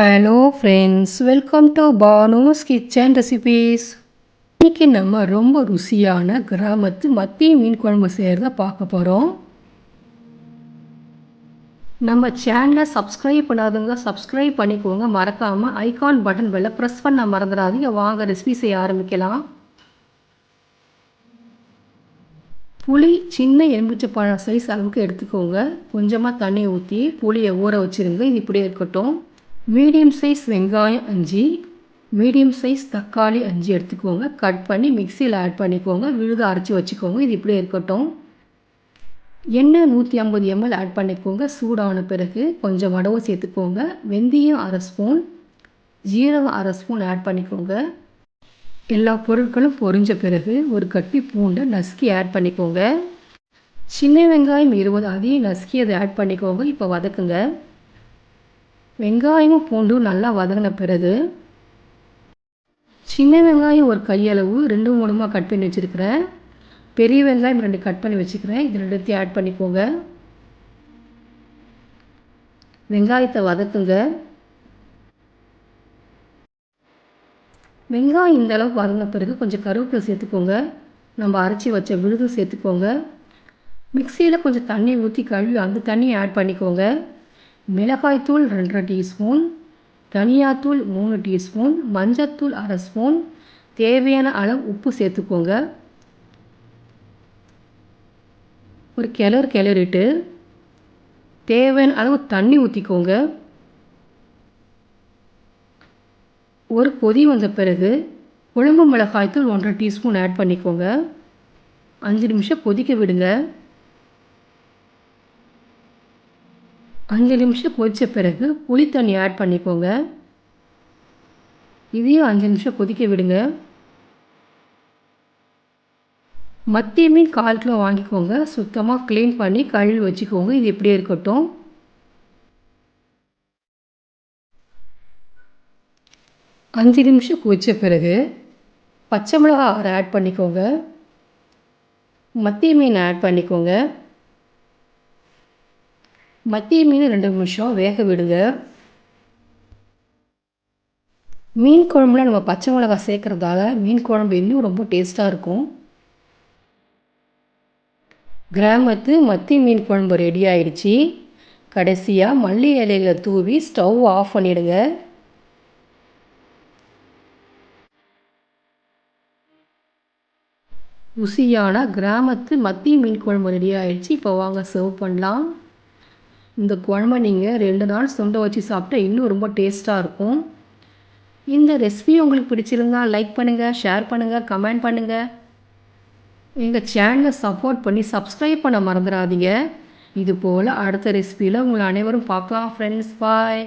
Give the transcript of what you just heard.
Hello friends welcome to பானோஸ் kitchen recipes இன்றைக்கி நம்ம ரொம்ப ருசியான கிராமத்து மத்திய மீன் குழம்பு செய்கிறத பார்க்க போகிறோம் நம்ம சேனலை சப்ஸ்கிரைப் பண்ணாதவங்க சப்ஸ்கிரைப் பண்ணிக்கோங்க. மறக்காமல் ஐகான் பட்டன் வெளில ப்ரெஸ் பண்ண மறந்துடாதீங்க. வாங்க ரெசிபி செய்ய ஆரம்பிக்கலாம். புளி சின்ன எலுமிச்சை பழம் சைஸ் அளவுக்கு எடுத்துக்கோங்க. கொஞ்சமாக தண்ணி ஊற்றி புளியை ஊற வச்சுருங்க. இது இப்படியே இருக்கட்டும். மீடியம் சைஸ் வெங்காயம் அஞ்சு மீடியம் சைஸ் தக்காளி அஞ்சு எடுத்துக்கோங்க. கட் பண்ணி மிக்சியில் ஆட் பண்ணிக்கோங்க. விழுது அரைச்சி வச்சுக்கோங்க. இது இப்படியே இருக்கட்டும். எண்ணெய் நூற்றி ஐம்பது எம்எல் ஆட் பண்ணிக்கோங்க. சூடான பிறகு கொஞ்சம் வடவை சேர்த்துக்கோங்க. வெந்தயம் அரை ஸ்பூன் ஜீரகம் அரை ஸ்பூன் ஆட் பண்ணிக்கோங்க. எல்லா பொருட்களும் பொரிஞ்ச பிறகு ஒரு கட்டி பூண்டை நசுக்கி ஆட் பண்ணிக்கோங்க. சின்ன வெங்காயம் இருபது அதையும் நசுக்கி அதை ஆட் பண்ணிக்கோங்க. இப்போ வதக்குங்க. வெங்காயமும் பூண்டும் நல்லா வதங்கின பிறகு சின்ன வெங்காயம் ஒரு கையளவு ரெண்டு மூணுமா கட் பண்ணி வச்சுருக்கிறேன். பெரிய வெங்காயம் ரெண்டு கட் பண்ணி வச்சுக்கிறேன் இது ரெண்டுத்தையும் ஆட் பண்ணிக்கோங்க. வெங்காயத்தை வதக்குங்க. வெங்காயம் இந்த அளவுக்கு வதங்கின பிறகு கொஞ்சம் கருவேப்பிலை சேர்த்துக்கோங்க. நம்ம அரைச்சி வச்ச விழுது சேர்த்துக்கோங்க. மிக்சியில் கொஞ்சம் தண்ணி ஊற்றி கழுவி அந்த தண்ணியை ஆட் பண்ணிக்கோங்க. மிளகாய்த்தூள் ரெண்டரை டீஸ்பூன் தனியாத்தூள் மூணு டீஸ்பூன் மஞ்சத்தூள் அரை ஸ்பூன். தேவையான அளவு உப்பு சேர்த்துக்கோங்க. ஒரு கிளறு கிளறிட்டு தேவையான அளவு தண்ணி ஊற்றிக்கோங்க ஒரு கொதி வந்த பிறகு குழம்பு மிளகாய்த்தூள் ஒன்றரை டீஸ்பூன் ஆட் பண்ணிக்கோங்க. அஞ்சு நிமிஷம் கொதிக்க விடுங்க. அஞ்சு நிமிஷம் கொதித்த பிறகு புளி தண்ணி ஆட் பண்ணிக்கோங்க. இதையும் அஞ்சு நிமிஷம் கொதிக்க விடுங்க. மத்திய மீன் கால் கிலோ வாங்கிக்கோங்க. சுத்தமாக க்ளீன் பண்ணி கழுவி வச்சுக்கோங்க. இது எப்படியே இருக்கட்டும். அஞ்சு நிமிஷம் கொதித்த பிறகு பச்சை மிளகா ஆட் பண்ணிக்கோங்க. மத்திய மீன் ஆட் பண்ணிக்கோங்க. மத்திய மீன் ரெண்டு நிமிஷம் வேக விடுங்க. மீன் குழம்புல நம்ம பச்சை மிளகாய் சேர்க்குறதால மீன் குழம்பு இன்னும் ரொம்ப டேஸ்ட்டாக இருக்கும். கிராமத்து மத்தி மீன் குழம்பு ரெடி ஆயிடுச்சு. கடைசியாக மல்லி இலையில் தூவி ஸ்டவ் ஆஃப் பண்ணிவிடுங்க ருசியான கிராமத்து மத்தி மீன் குழம்பு ரெடி ஆயிடுச்சு. இப்போ வாங்க சர்வ் பண்ணலாம். இந்த குழம்ப நீங்கள் ரெண்டு நாள் சுண்டை வச்சு சாப்பிட்டா இன்னும் ரொம்ப டேஸ்ட்டாக இருக்கும். இந்த ரெசிபி உங்களுக்கு பிடிச்சிருந்தா லைக் பண்ணுங்கள் ஷேர் பண்ணுங்கள் கமெண்ட் பண்ணுங்கள் எங்கள் சேனலை சப்போர்ட் பண்ணி சப்ஸ்கிரைப் பண்ண மறந்துடாதீங்க. இது போல் அடுத்த ரெசிபியில் உங்களை அனைவரும் பார்க்கலாம் ஃப்ரெண்ட்ஸ் பாய்